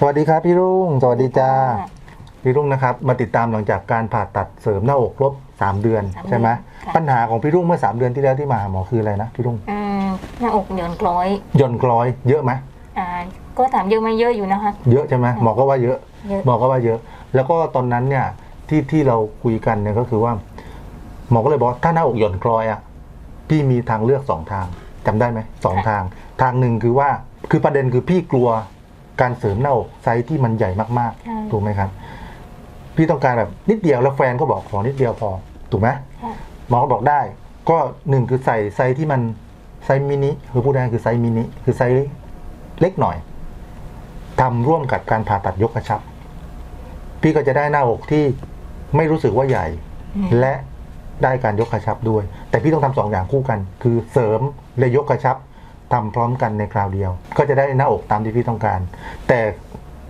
สวัสดีครับพี่รุ่ง สวัสดีจ้าพี่รุ่งนะครับ มาติดตามหลังจากการผ่าตัดเสริมหน้าอกครบ3 เดือนสามเดือนใช่ไหมค่ะปัญหาของพี่รุ่งเมื่อ 3 เดือนที่แล้วที่มาหาหมอคืออะไรนะพี่รุ่งอืมหน้าอกหย่อนคล้อยหย่อนคล้อยเยอะไหมอ่าก็ถามเยอะไหมเยอะอยู่นะคะ เยอะใช่ไหมหมอก็ว่าเยอะเยอะหมอก็ว่าเยอะ แล้วก็ตอนนั้นเนี่ยที่ที่เราคุยกันเนี่ยก็คือว่า หมอก็เลยบอกว่าถ้าหน้าอกหย่อนคล้อยอะพี่มีทางเลือกสองทางจำได้ไหมสองทาง ทางหนึ่งคือว่าคือประเด็นคือพี่กลัว การเสริมหน้าอกไซส์ที่มันใหญ่มากใช่ ๆ ถูกไหมครับ พี่ต้องการแบบนิดเดียวแล้วแฟนก็บอกขอนิดเดียวพอ ถูกไหมค่ะหมอก็บอกได้ ก็หนึ่งคือใส่ไซส์ที่มันไซส์มินิคือพูดง่ายๆคือไซส์มินิคือไซส์เล็กหน่อยทำร่วมกับการผ่าตัดยกกระชับ พี่ก็จะได้หน้าอกที่ไม่รู้สึกว่าใหญ่อืมและได้การยกกระชับด้วย แต่พี่ต้องทำสองอย่างคู่กัน คือเสริมและยกกระชับ ทำพร้อมกันในคราวเดียว ก็จะได้หน้าอกตามที่พี่ต้องการ แต่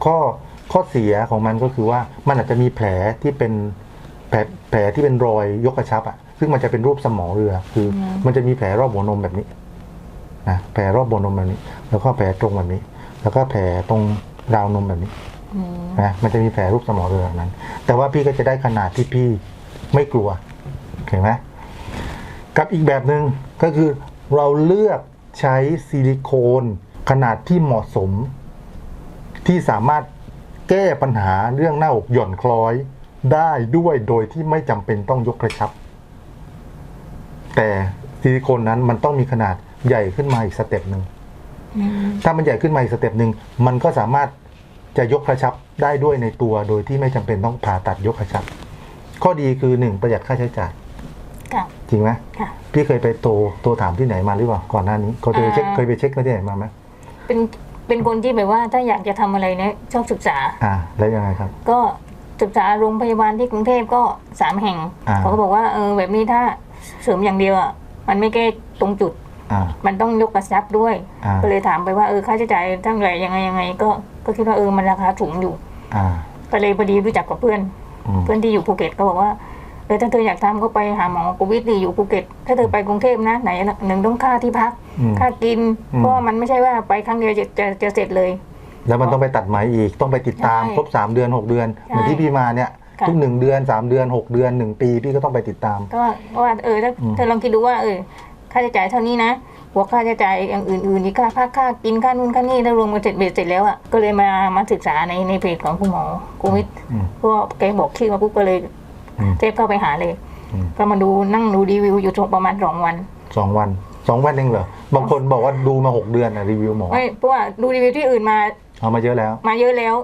ข้อข้อเสียของมันก็คือว่ามันอาจจะมีแผลที่เป็นแผลแผลที่เป็นรอยยกกระชับอะซึ่งมันจะเป็นรูปสมอเรือ คือมมันจะมีแผลรอบหัวนมแบบนี้นะแผลรอบหัวนมแบบนี้ แล้วก็แผลตรงแบบนี้ แล้วก็แผลตรงราวนมแบบนี้นะมันจะมีแผลรูปสมอเรือแบบนั้น แต่ว่าพี่ก็จะได้ขนาดที่พี่ไม่กลัวเห็นไหมกับอีกแบบหนึ่งก็คือเราเลือก ใช้ซิลิโคนขนาดที่เหมาะสม ที่สามารถแก้ปัญหาเรื่องหน้าอกหย่อนคล้อยได้ด้วยโดยที่ไม่จำเป็นต้องยกกระชับ แต่ซิลิโคนนั้นมันต้องมีขนาดใหญ่ขึ้นมาอีกสเต็ปหนึ่งอืมถ้ามันใหญ่ขึ้นมาอีกสเต็ปหนึ่งมันก็สามารถจะยกกระชับได้ด้วยในตัว โดยที่ไม่จำเป็นต้องผ่าตัดยกกระชับ ข้อดีคือหนึ่งประหยัดค่าใช้จ่าย ค่ะ จริงไหมค่ะ พี่เคยไปโตโตถามที่ไหนมาหรือเปล่าก่อนหน้านี้เขาเคยไปเช็คอ่า เคยไปเช็คมาที่ไหนมาไหมเป็นเป็นคนที่แบบว่าถ้าอยากจะทำอะไรเนี่ยชอบศึกษา อ่า แล้วยังไงครับ ก็ศึกษาโรงพยาบาลที่กรุงเทพก็สามแห่งอ่า เขาก็บอกว่าเออแบบนี้ถ้าเสริมอย่างเดียวอะมันไม่แก้ตรงจุด อ่า มันต้องยกกระชับด้วย อ่า ก็เลยถามไปว่าเออค่าใช้จ่ายเท่าไหร่ยังไงยังไง ก็ก็คิดว่าเออมันราคาสูงอยู่ อ่าก็เลยพอดีรู้จักกับเพื่อน อืมเพื่อนที่อยู่ภูเก็ตก็บอกว่า เออถ้าเธออยากทำก็ไปหาหมอโควิดที่อยู่ภูเก็ต ถ้าเธอไปกรุงเทพนะไหนหนึ่งต้องค่าที่พักอืมค่ากินอืมเพราะว่ามันไม่ใช่ว่าไปครั้งเดียวจะจะจะเสร็จเลย แล้วมันต้องไปตัดไหมอีกต้องไปติดตามใช่ครบสามเดือนหกเดือน เหมือนที่พี่มาเนี่ยค่ะทุกหนึ่งเดือนสามเดือนหกเดือนหนึ่งปีพี่ก็ต้องไปติดตาม ก็ว่าเออถ้าอืมเธอลองคิดดูว่าเออค่าใช้จ่ายเท่านี้นะหัวค่าใช้จ่ายอย่างอื่นๆอีกค่าพักค่ากินค่านู่นค่านี่ถ้ารวมกันเสร็จเบ็ดเสร็จแล้วอะก็เลยมามาศึกษาในในเพจของคุณหมอโควิดอืมเพราะว่าแกบอกชื่อมาปุ๊บก็เลยอืม เทปเข้าไปหาเลยอืมก็มาดูนั่งดูรีวิวอยู่ประมาณสองวันสองวันสองวันเองเหรอบางคนบอกว่าดูมาหกเดือนอะรีวิวหมอไม่เพราะว่าดูรีวิวที่อื่นมาเอามาเยอะแล้ว มาเยอะแล้ว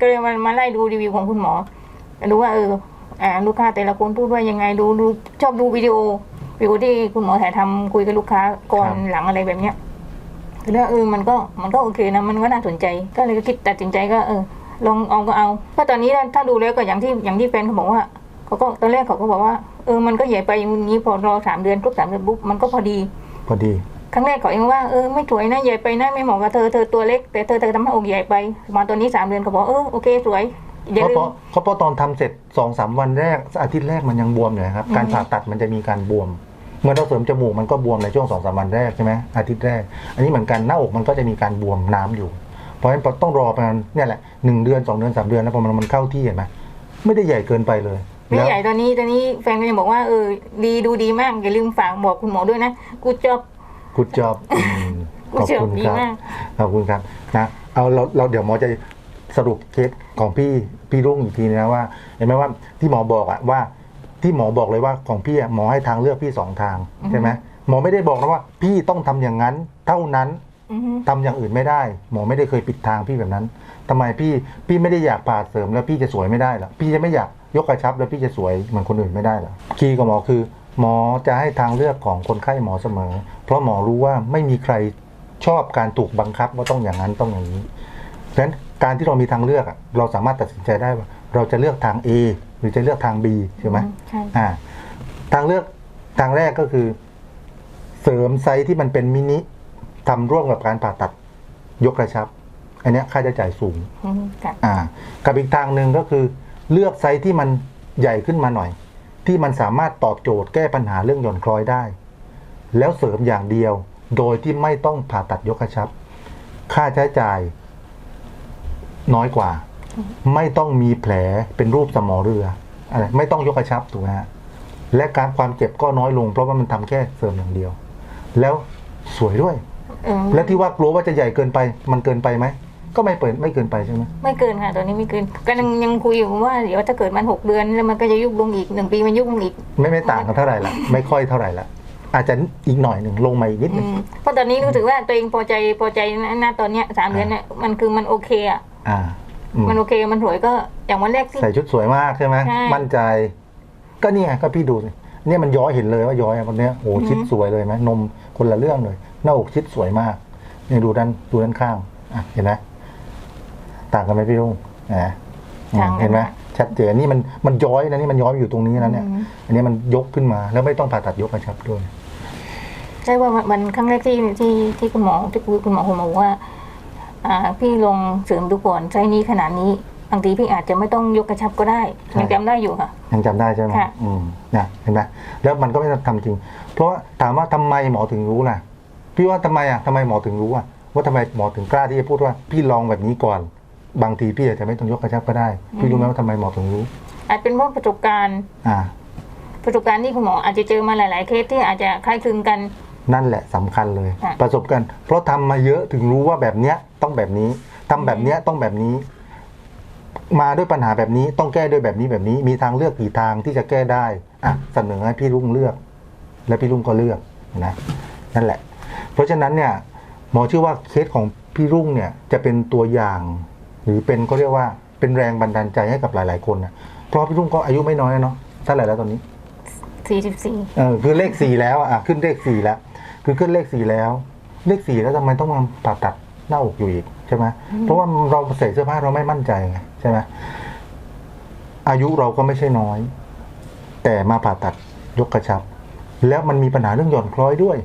ก็เลยมามาไล่ดูรีวิวของคุณหมอดูว่าเอออ่าลูกค้าแต่ละคนพูดว่ายังไงดูดูชอบดูวิดีโอวิดีโอที่คุณหมอถ่ายทำคุยกับลูกค้าก่อนครับหลังอะไรแบบเนี้ยคือว่าเออมันก็มันก็โอเคนะมันก็น่าสนใจ ก็เลยคิดตัดสินใจก็เออลองเอาก็เอาเพราะตอนนี้ถ้าดูแล้วก็อย่างที่อย่างที่แฟนเขาบอกว่า เขาก็ตอนแรกเขาก็บอกว่าเออมันก็ใหญ่ไปอย่างนี้พอรอสามเดือนครบสามเดือนปุ๊บมันก็พอดี พอดี ครั้งแรกเขาเองว่าเออไม่สวยนะใหญ่ไปนะไม่เหมาะกับเธอเธอตัวเล็กแต่เธอเธอทำให้อกใหญ่ไปมาตอนนี้สามเดือนเขาบอกเออโอเคสวยอย่าเพราะลืเพมราะเพราะเพราะตอนทำเสร็จสองสามวันแรกอาทิตย์แรกมันยังบวมอยู่นะครับอืมการผ่าตัดมันจะมีการบวมเมื่อเราเสริมจมูกมันก็บวมในช่วงสองสามวันแรกใช่ไหมอาทิตย์แรก อันนี้เหมือนกันหน้าอกมันก็จะมีการบวมน้ำอยู่ เพราะฉะนั้นต้องรอประมาณเนี่ยแหละหนึ่งเดือนสองเดือนสามเดือนแล้วพอมันมันเข้าที่เห็นไหมไม่ได้ใหญ่เกินไปเลย ไม่แล้วใหญ่ตอนนี้ตอนนี้แฟนก็ยังบอกว่าเออดีดูดีมากอย่าลืมฝากบอกคุณหมอด้วยนะกูจอบกุดจอบขอบกูจอคุบณดีครับมากขอบคุณครับนะเอาเราเราเดี๋ยวหมอจะสรุปเคสของพี่พี่รุ่งอีกทีนะว่าเห็นไหมว่าที่หมอบอกอะว่าที่หมอบอกเลยว่าของพี่อะหมอให้ทางเลือกพี่สองทางอือฮึใช่ไหมหมอไม่ได้บอกนะว่า พี่ต้องทำอย่างนั้นเท่านั้นอือฮึทำอย่างอื่นไม่ได้ หมอไม่ได้เคยปิดทางพี่แบบนั้น ทำไมพี่พี่ไม่ได้อยากผ่าเสริมแล้วพี่จะสวยไม่ได้เหรอพี่จะไม่อยากยกกระชับแล้วพี่จะสวยเหมือนคนอื่นไม่ได้เหรอคีย์กับหมอคือ หมอจะให้ทางเลือกของคนไข้หมอเสมอ เพราะหมอรู้ว่าไม่มีใครชอบการถูกบังคับว่าต้องอย่างนั้นต้องอย่างนี้เพราะฉะนั้นการที่เรามีทางเลือกอะเราสามารถตัดสินใจได้ว่า เราจะเลือกทาง A หรือจะเลือกทาง B ใช่ไหมใช่อ่าทางเลือกทางแรกก็คือ เสริมไซส์ที่มันเป็นมินิทำร่วมกับการผ่าตัดยกกระชับ อันเนี้ยค่าใช้จ่ายสูงอือฮึค่ะอ่ากับอีกทางหนึ่งก็คือเลือกไซส์ที่มันใหญ่ขึ้นมาหน่อย ที่มันสามารถตอบโจทย์แก้ปัญหาเรื่องหย่อนคล้อยได้ แล้วเสริมอย่างเดียว โดยที่ไม่ต้องผ่าตัดยกกระชับ ค่าใช้จ่าย น้อยกว่า ไม่ต้องมีแผลเป็นรูปสมอเรืออะไรไม่ต้องยกกระชับถูกไหมฮะและการความเจ็บก็น้อยลง เพราะว่ามันทำแค่เสริมอย่างเดียว แล้วสวยด้วยเออและที่ว่ากลัวว่าจะใหญ่เกินไป มันเกินไปไหม ก็ไม่เปิดไม่เกินไปใช่ไหมไม่เกินค่ะตอนนี้ไม่เกินก็ยังยังคุยอยู่ว่าเดี๋ยวถ้าเกิดมันหกเดือนแล้วมันก็จะยุบลงอีกหนึ่งปีมันยุบลงอีก ไม่ไม่ต่างกันเท่าไหร่ละไม่ค่อยเท่าไหร่ละอาจจะอีกหน่อยหนึ่งลงมาอีกนิดหอืนึงมเพราะตอนนี้รู้สึกว่าตัวเองพอใจพอใจณตอนเนี้ยสามเดือนเนี่ยมันคือมันโอเคอะอ่าอืมมันโอเคมันสวยก็อย่างวันแรกที่ใส่ชุดสวยมากใช่ไหมใช่มั่นใจ ก็นี่ไงก็พี่ดูสิเนี่ยมันย้อยเห็นเลยว่าย้อยอะวันเนี้ยโอ้โหอือฮึชิดสวยเลยไหมนมคนละเรื่องเลยหน้าอกชิดสวยมากนี่ดูด้านดูด้านข้างอะเห็นไหม ต่างกันไหมพี่รุ่งอะอืมเห็นไหมชัดเจนนี่มันมันย้อยนะนี่มันย้อยอยู่ตรงนี้นะเนี่ยอืมอันนี้มันยกขึ้นมาแล้วไม่ต้องผ่าตัดยกกระชับด้วย ใช่ว่ามันมันครั้งแรกที่ที่ที่คุณหมอที่คุยคุณหมอคุณหมอบอกว่า อ่า พี่ลองเสริมดูก่อนไซส์นี้ขนาดนี้บางทีพี่อาจจะไม่ต้องยกกระชับก็ได้ ใช่ ยังจำได้อยู่ค่ะ ยังจำได้ใช่ไหมค่ะ อืมนะเห็นไหมแล้วมันก็ไม่ทำจริง เพราะว่าถามว่าทำไมหมอถึงรู้ล่ะ พี่ว่าทำไมอะทำไมหมอถึงรู้อะว่าทำไมหมอถึงกล้าที่จะพูดว่า พี่ลองแบบนี้ก่อน บางทีพี่อาจจะไม่ต้องยกกระชับก็ได้ พี่รู้ไหมว่าทำไมหมอถึงรู้ อาจเป็นเพราะประสบการณ์อ่า ประสบการณ์ที่คุณหมออาจจะเจอมาหลายๆเคสที่อาจจะคล้ายคลึงกัน นั่นแหละสำคัญเลย ค่ะ ประสบการณ์เพราะทำมาเยอะถึงรู้ว่าแบบเนี้ยต้องแบบนี้ทำแบบเนี้ยต้องแบบนี้ มาด้วยปัญหาแบบนี้ต้องแก้ด้วยแบบนี้แบบนี้ มีทางเลือกกี่ทางที่จะแก้ได้อะเสนอให้พี่ลุงเลือก และพี่ลุงก็เลือกนะนั่นแหละ เพราะฉะนั้นเนี่ยหมอเชื่อว่าเคสของพี่รุ่งเนี่ยจะเป็นตัวอย่าง หรือเป็นก็เรียกว่าเป็นแรงบันดาลใจให้กับหลาย ๆ คนนะเพราะพี่รุ่งก็อายุไม่น้อยแล้วเนาะเท่าไหร่แล้วตอนนี้44เออคือเลขสี่แล้วอะขึ้นเลขสี่แล้ว คือขึ้นเลขสี่แล้ว เลขสี่แล้วทำไมต้องมาผ่าตัดหน้าอกอยู่อีกใช่ไหมเพราะว่าเราใส่เสื้อผ้าเราไม่มั่นใจไงใช่ไหมอายุเราก็ไม่ใช่น้อย แต่มาผ่าตัดยกกระชับ แล้วมันมีปัญหาเรื่องหย่อนคล้อยด้วย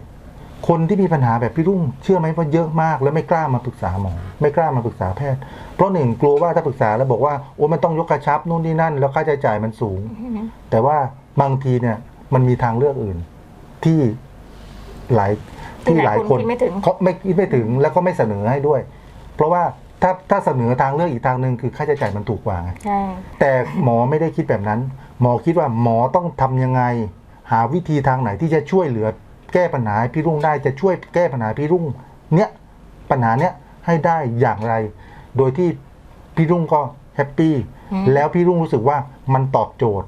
คนที่มีปัญหาแบบพี่รุ่ง เชื่อไหมว่าเยอะมาก แล้วไม่กล้ามาปรึกษาหมอไม่กล้ามาปรึกษาแพทย์ เพราะหนึ่งกลัวว่าถ้าปรึกษาแล้วบอกว่าโอ้มันต้องยกกระชับนู่นนี่นั่น แล้วค่าใช้จ่ายมันสูง แต่ว่าบางทีเนี่ยมันมีทางเลือกอื่น ที่หลายที่ที่หหลาลายยคคนนคิดไม่ถึงเขาไม่คิดไม่ถึงแล้วก็ไม่เสนอให้ด้วย เพราะว่าถ้าถ้าเสนอทางเลือกอีกทางหนึ่งคือค่าใช้จ่ายมันถูกกว่าไงใช่แต่หมอไม่ได้คิดแบบนั้น หมอคิดว่าหมอต้องทำยังไง หาวิธีทางไหนที่จะช่วยเหลือ แก้ปัญหาให้พี่รุ่งได้จะช่วยแก้ปัญหาพี่รุ่งเนี้ยปัญหาเนี้ยให้ได้อย่างไร โดยที่พี่รุ่งก็แฮปปี้อืมแล้วพี่รุ่งรู้สึกว่ามันตอบโจทย์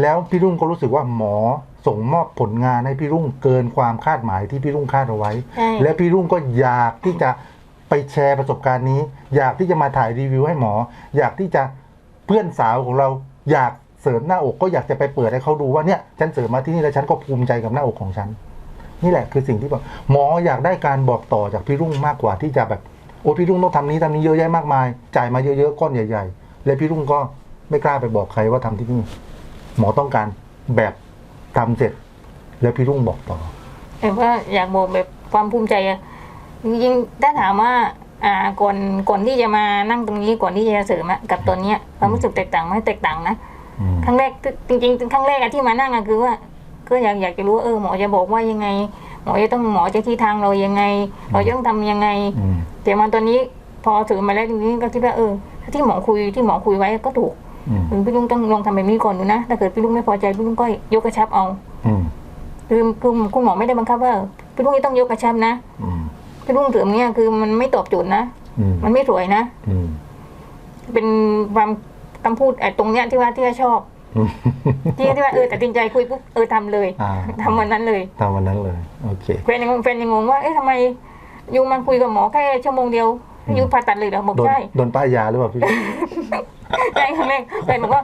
แล้วพี่รุ่งก็รู้สึกว่าหมอส่งมอบผลงานให้พี่รุ่งเกินความคาดหมายที่พี่รุ่งคาดเอาไว้ใช่และพี่รุ่งก็อยากที่จะไปแชร์ประสบการณ์นี้ อยากที่จะมาถ่ายรีวิวให้หมอ อยากที่จะเพื่อนสาวของเราอยากเสริมหน้าอกก็อยากจะไปเปิดให้เขาดูว่าเนี่ยฉันเสริมมาที่นี่แล้วฉันก็ภูมิใจกับหน้าอกของฉัน นี่แหละคือสิ่งที่บอกหมออยากได้การบอกต่อจากพี่รุ่งมากกว่าที่จะแบบโอ้พี่รุ่งต้องทำนี้ทำนี้เยอะแยะมากมาย จ่ายมาเยอะๆก้อนใหญ่ ๆ และพี่รุ่งก็ไม่กล้าไปบอกใครว่าทำที่นี่ หมอต้องการแบบทำเสร็จ แล้วพี่รุ่งบอกต่อแต่ว่าอยากบอกแบบความภูมิใจอะจริงๆถ้าถามว่าอ่าก่อนก่อนที่จะมานั่งตรงนี้ก่อนที่จะเสริมอะกับตอนเนี้ยความรู้สึกแตกต่างไหมแตกต่างนะอืมครั้งแรกจริงๆครั้งแรกอะที่มานั่งอะคือว่า ก็อยากอยากจะรู้ว่าเออหมอจะบอกว่ายังไง หมอจะต้องหมอจะที่ทางเรายังไง เราจะต้องทำยังไงอืมแต่มาตอนนี้พอถึงมาแล้วจริงๆก็คิดว่าเออที่หมอคุยที่หมอคุยไว้ก็ถูกอืมคือพี่ลุงต้องลองทำแบบนี้ก่อนดูนะถ้าเกิดพี่ลุงไม่พอใจพี่ลุงก็ยกกระชับเอาอืมคือคือคุณหมอไม่ได้บังคับว่าพี่ลุงจะต้องยกกระชับนะอืมพี่ลุงเสริมเนี่ยคือมันไม่ตอบโจทย์นะอืมมันไม่สวยนะอืมเป็นความคำพูดไอ้ตรงเนี้ยที่ว่าที่ว่าชอบอืม ที่ที่ว่าเออตัดสินใจคุยปุ๊บเออทำเลยอ่าทำวันนั้นเลยทำวันนั้นเลยโอเคแฟนยังงงแฟนยังงงว่าเอ๊ะทำไมยูมาคุยกับหมอแค่ชั่วโมงเดียวอืมยูผ่าตัดเลยเหรอบอกโดนใช่โดนป้ายยาหรือเปล่าพี่ใช่ครั้งแรกแฟนบอกว่า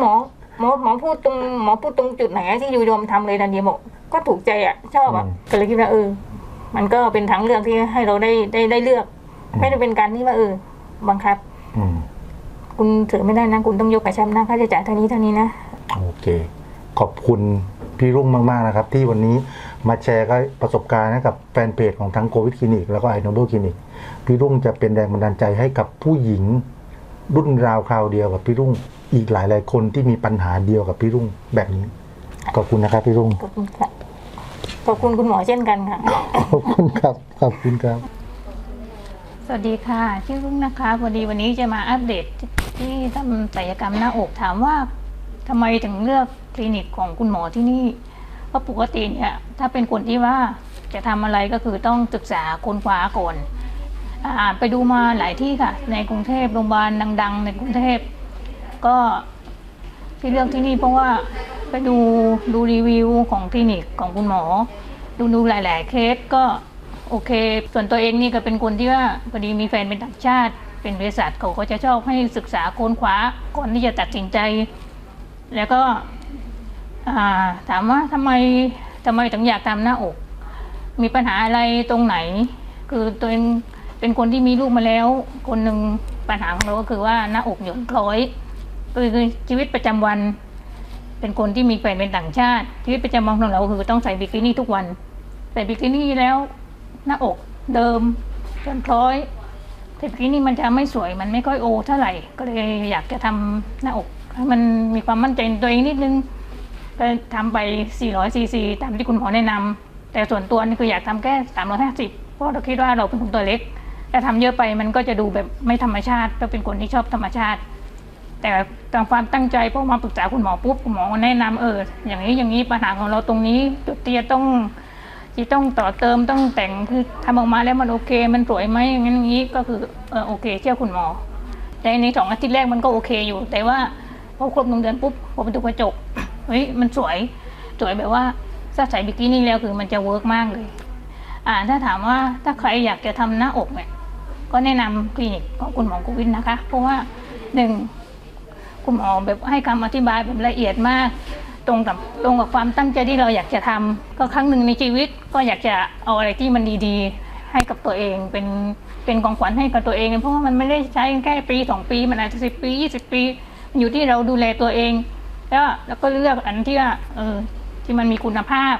หมอหมอหมอพูดตรงหมอพูดตรงจุดไหนอะที่ยูยอมทำเลยทันทีบอกก็ถูกใจอะชอบอะอืมก็เลยคิดว่าเออ มันก็เป็นทางเลือกที่ให้เราได้ได้ได้เลือก ไม่ได้เป็นการที่ว่าเออบังคับอืม คุณถือไม่ได้นะคุณต้องยกกระชับนะค่าใช้จ่ายเท่านี้เท่านี้นะโอเค ขอบคุณพี่รุ่งมาก ๆ นะครับ ที่วันนี้มาแชร์ก็ประสบการณ์ให้กับแฟนเพจของทั้งโควิดคลินิกแล้วก็ไอโนเบิลคลินิกพี่รุ่งจะเป็นแรงบันดาลใจให้กับผู้หญิง รุ่นราวคราวเดียวกับพี่รุ่ง อีกหลายๆคนที่มีปัญหาเดียวกับพี่รุ่งแบบนี้ ขอบคุณนะครับพี่รุ่งขอบคุณค่ะขอบคุณคุณหมอเช่นกันค่ะขอบคุณครับขอบคุณครับ สวัสดีค่ะ ชื่อรุ่งนะคะพอดีวันนี้จะมาอัปเดต ที่ทำศัลยกรรมหน้าอกถามว่าทำไมถึงเลือกคลินิกของคุณหมอที่นี่เพราะปกติเนี่ยถ้าเป็นคนที่ว่าจะทำอะไรก็คือต้องศึกษาค้นคว้าก่อนอ่านไปดูมาหลายที่ค่ะ ในกรุงเทพโรงพยาบาลดัง ๆ ในกรุงเทพก็ที่เลือกที่นี่เพราะว่าไปดูดูรีวิวของคลินิกของคุณหมอ ดูดูหลาย ๆ เคสก็โอเค ส่วนตัวเองนี่ก็เป็นคนที่ว่าพอดีมีแฟนเป็นต่างชาติ เป็นบริษัทเขาก็จะชอบให้ศึกษาค้นคว้าก่อนที่จะตัดสินใจ แล้วก็ถามว่าทำไมทำไมถึงอยากทำหน้าอก มีปัญหาอะไรตรงไหน คือตัวเองเป็นคนที่มีลูกมาแล้ว คนหนึ่งปัญหาของเราก็คือว่าหน้าอกหย่อนคล้อยคือชีวิตประจำวัน เป็นคนที่มีแฟนเป็นต่างชาติ ชีวิตประจำวันของเราคือต้องใส่บิกินี่ทุกวัน ใส่บิกินี่แล้วหน้าอกเดิมจนคล้อย ใส่บิกินี่มันจะไม่สวยมันไม่ค่อยโอเท่าไหร่ ก็เลยอยากจะทำหน้าอกให้มันมีความมั่นใจในตัวเองนิดนึงก็ทำไป 400ซีซีตามที่คุณหมอแนะนำแต่ส่วนตัวนี่คืออยากทำแค่ 350 เพราะเราคิดว่าเราเป็นคนตัวเล็กถ้าทำเยอะไปมันก็จะดูแบบไม่ธรรมชาติเราเป็นคนที่ชอบธรรมชาติ แต่ตามความตั้งใจพอมาปรึกษาคุณหมอปุ๊บคุณหมอแนะนำเอออย่างนี้อย่างนี้ปัญหาของเราตรงนี้จุดที่จะต้อง ที่ต้องต่อเติมต้องแต่งคือทำออกมาแล้วมันโอเค มันสวยไหมอย่างนั้นอย่างนี้ก็คือเออโอเคเชื่อคุณหมอแต่ในสองอาทิตย์แรกมันก็โอเคอยู่ แต่ว่าพอครบหนึ่งเดือนปุ๊บพอไปดูกระจกเฮ้ยมันสวยสวยแบบว่าถ้าใส่บิกินี่แล้วคือมันจะเวิร์กมากเลยอ่าถ้าถามว่าถ้าใครอยากจะทำหน้าอกเนี่ยก็แนะนำคลินิกของคุณหมอกุวินนะคะ เพราะว่าหนึ่งคุณหมอแบบให้คำอธิบายแบบละเอียดมาก ตรงกับตรงกับความตั้งใจที่เราอยากจะทำก็ครั้งหนึ่งในชีวิตก็อยากจะเอาอะไรที่มันดีๆ ให้กับตัวเองเป็นเป็นของขวัญให้กับตัวเอง เพราะว่ามันไม่ได้ใช้แค่ปีสองปีมันอาจจะสิบปียี่สิบปีมันอยู่ที่เราดูแลตัวเอง แล้วแล้วก็เลือกอันที่ว่าเออที่มันมีคุณภาพ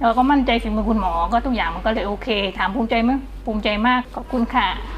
เราก็มั่นใจฝีมือคุณหมอก็ทุกอย่างมันก็เลยโอเค ถามภูมิใจไหมภูมิใจมากขอบคุณค่ะ